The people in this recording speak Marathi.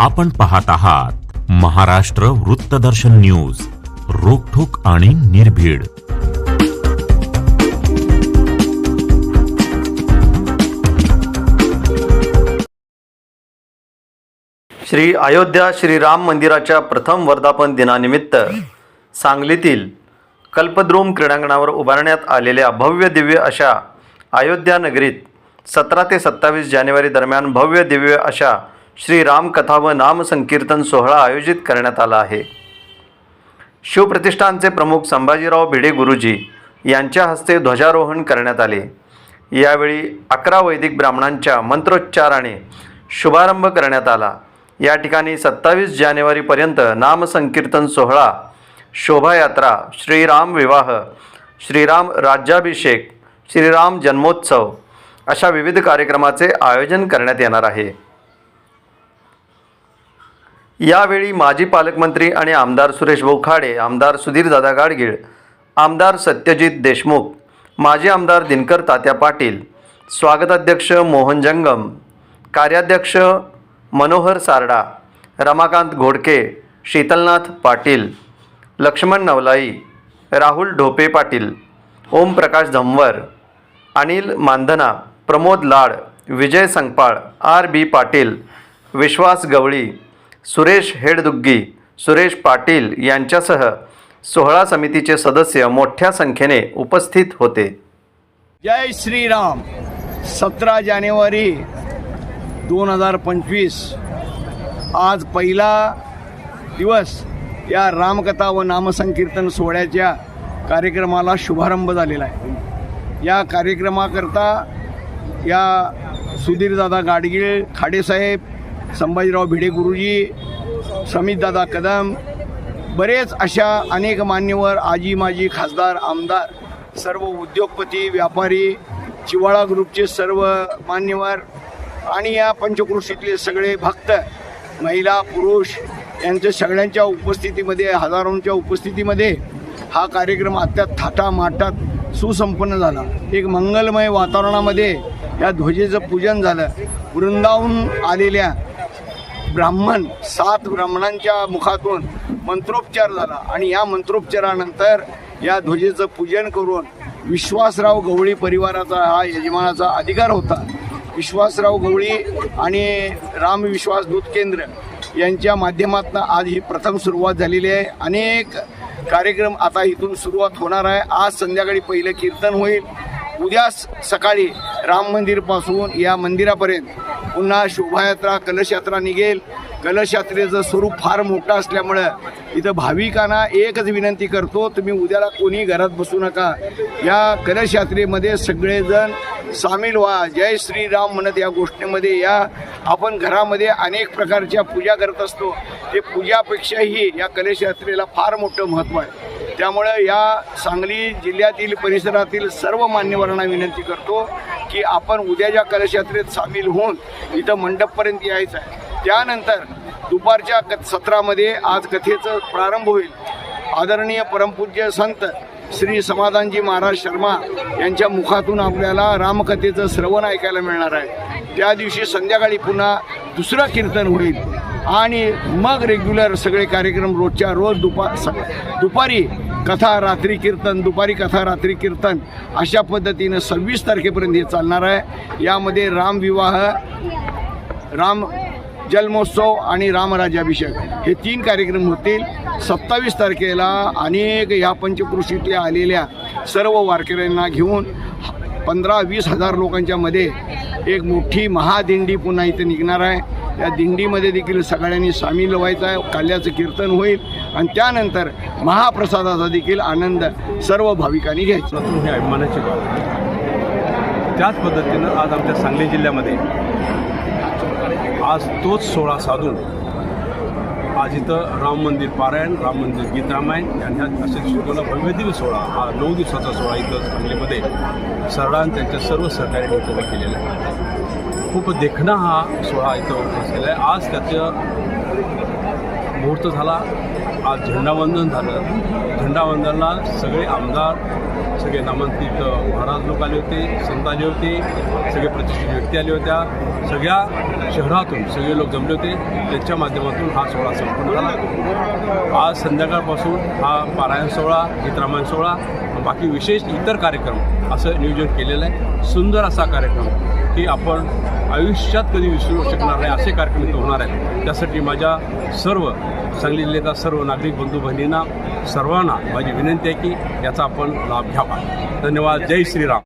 आपण पाहत आहात महाराष्ट्र वृत्तदर्शन न्यूज रोखोक आणि निर्भीड. श्री अयोध्या श्रीराम मंदिराच्या प्रथम वर्धापन दिनानिमित्त सांगलीतील कल्पद्रुम क्रीडांगणावर उभारण्यात आलेल्या भव्य दिव्य अशा अयोध्या नगरीत सतरा ते सत्तावीस जानेवारी दरम्यान भव्य दिव्य अशा श्रीराम कथा व नामसंकीर्तन सोहळा आयोजित करण्यात आला आहे. शिवप्रतिष्ठानचे प्रमुख संभाजीराव भिडे गुरुजी यांच्या हस्ते ध्वजारोहण करण्यात आले. यावेळी अकरा वैदिक ब्राह्मणांच्या मंत्रोच्चाराने शुभारंभ करण्यात आला. या ठिकाणी सत्तावीस जानेवारीपर्यंत नामसंकीर्तन सोहळा शोभायात्रा श्रीराम विवाह श्रीराम राज्याभिषेक श्रीराम जन्मोत्सव अशा विविध कार्यक्रमाचे आयोजन करण्यात येणार आहे. यावेळी माजी पालकमंत्री आणि आमदार सुरेश भाऊ खाडे आमदार सुधीरदादा गाडगीळ आमदार सत्यजित देशमुख माजी आमदार दिनकर तात्या पाटील स्वागताध्यक्ष मोहन जंगम कार्याध्यक्ष मनोहर सारडा रमाकांत घोडके शीतलनाथ पाटील लक्ष्मण नवलाई राहुल ढोपे पाटील ओमप्रकाश धमवर अनिल मांधना प्रमोद लाड विजय संगपाळ आर बी पाटील विश्वास गवळी सुरेश हेडदुग्गी सुरेश पाटील यांच्यासह सोहळा समितीचे सदस्य मोठ्या संख्येने उपस्थित होते. जय श्रीराम. सतरा जानेवारी दोन हजार पंचवीस. आज पहिला दिवस या रामकथा व नामसंकीर्तन सोहळ्याच्या कार्यक्रमाला शुभारंभ झालेला आहे. या कार्यक्रमाकरता या सुधीरदादा गाडगीळ खाडेसाहेब संभाजीराव भिडे गुरुजी समितदादा कदम बरेच अशा अनेक मान्यवर आजी माजी खासदार आमदार सर्व उद्योगपती व्यापारी चिवाळा ग्रुपचे सर्व मान्यवर आणि या पंचकृषीतले सगळे भक्त महिला पुरुष यांच्या सगळ्यांच्या उपस्थितीमध्ये हजारोंच्या उपस्थितीमध्ये हा कार्यक्रम अत्यात थाटामाटात सुसंपन्न झाला. एक मंगलमय वातावरणामध्ये या ध्वजेचं पूजन झालं. वृंदावून आलेल्या ब्राह्मण सात ब्राह्मणांच्या मुखातून मंत्रोपचार झाला. आणि या मंत्रोपचारानंतर या ध्वजेचं पूजन करून विश्वासराव गवळी परिवाराचा हा यजमानाचा अधिकार होता. विश्वासराव गवळी आणि राम विश्वास दूत केंद्र यांच्या माध्यमातून आज ही प्रथम सुरुवात झालेली आहे. अनेक कार्यक्रम आता इथून सुरुवात होणार आहे. आज संध्याकाळी पहिलं कीर्तन होईल. उद्या सकाळी राम मंदिरपासून या मंदिरापर्यंत पुन्हा शोभायात्रा कलशयात्रा निघेल. कलशयात्रेचं स्वरूप फार मोठं असल्यामुळं इथं भाविकांना एकच विनंती करतो तुम्ही उद्याला कोणी घरात बसू नका. या कलशयात्रेमध्ये सगळेजण सामील व्हा. जय श्रीराम म्हणत या गोष्टीमध्ये या. आपण घरामध्ये अनेक प्रकारच्या पूजा करत असतो. ते पूजापेक्षाही या कलशयात्रेला फार मोठं महत्त्व आहे. त्यामुळं या सांगली जिल्ह्यातील परिसरातील सर्व मान्यवरांना विनंती करतो की आपण उद्याच्या कलशयात्रेत सामील होऊन इथं मंडपपर्यंत यायचं आहे. त्यानंतर दुपारच्या क सत्रामध्ये आज कथेचं प्रारंभ होईल. आदरणीय परमपूज्य संत श्री समाधानजी महाराज शर्मा यांच्या मुखातून आपल्याला रामकथेचं श्रवण ऐकायला मिळणार आहे. त्या दिवशी संध्याकाळी पुन्हा दुसरं कीर्तन होईल. आणि मग रेग्युलर सगळे कार्यक्रम रोजच्या रोज दुपा स दुपारी कथा रात्री कीर्तन दुपारी कथा रात्री कीर्तन अशा पद्धतीनं सव्वीस तारखेपर्यंत हे चालणार आहे. यामध्ये रामविवाह राम जन्मोत्सव आणि रामराज्याभिषेक हे तीन कार्यक्रम होतील. सत्तावीस तारखेला अनेक या पंचकृषीतल्या आलेल्या सर्व वारकऱ्यांना घेऊन पंधरा वीस हजार लोकांच्यामध्ये एक मोठी महादिंडी पुन्हा इथे निघणार आहे. या दिंडीमध्ये देखील सगळ्यांनी सामील व्हायचं आहे. काल्याचं कीर्तन होईल आणि त्यानंतर महाप्रसादाचा देखील आनंद सर्व भाविकांनी घ्यायचा. रत्न हे गाव. त्याच पद्धतीनं आज आमच्या सांगली जिल्ह्यामध्ये आज तोच सोहळा साधून आज इथं राम मंदिर पारायण राम मंदिर गीत रामायण यांना असे शिकवला भव्य सोहळा हा नऊ दिवसाचा सोहळा इथं सांगलीमध्ये सरळान त्यांच्या सर्व सहकारी नेत्यांनी केलेला आहे. खूप देखणा हा सोहळा इथं केला आहे आज त्याचं मुहूर्त झाला. आज झेंडावंदन झालं. झेंडावंदनला सगळे आमदार सगळे नामांकित महाराज लोक आले होते संत आले होते सगळे प्रतिष्ठित व्यक्ती आले होत्या. सगळ्या शहरातून सगळे लोक जमले होते. त्यांच्या माध्यमातून हा सोहळा संपूर्ण झाला. आज संध्याकाळपासून हा पारायण सोहळा गीतरामायण सोहळा बाकी विशेष इतर कार्यक्रम असं नियोजन केलेलं आहे. सुंदर असा कार्यक्रम की आपण आयुष्यात कधी विसरू शकणार नाही असे कार्यक्रम इथं होणार आहेत. त्यासाठी माझ्या सर्व सांगली जिल्ह्याच्या सर्व नागरिक बंधू भगिनींना सर्वांना माझी विनंती आहे की याचा आपण लाभ घ्यावा. धन्यवाद. जय श्रीराम.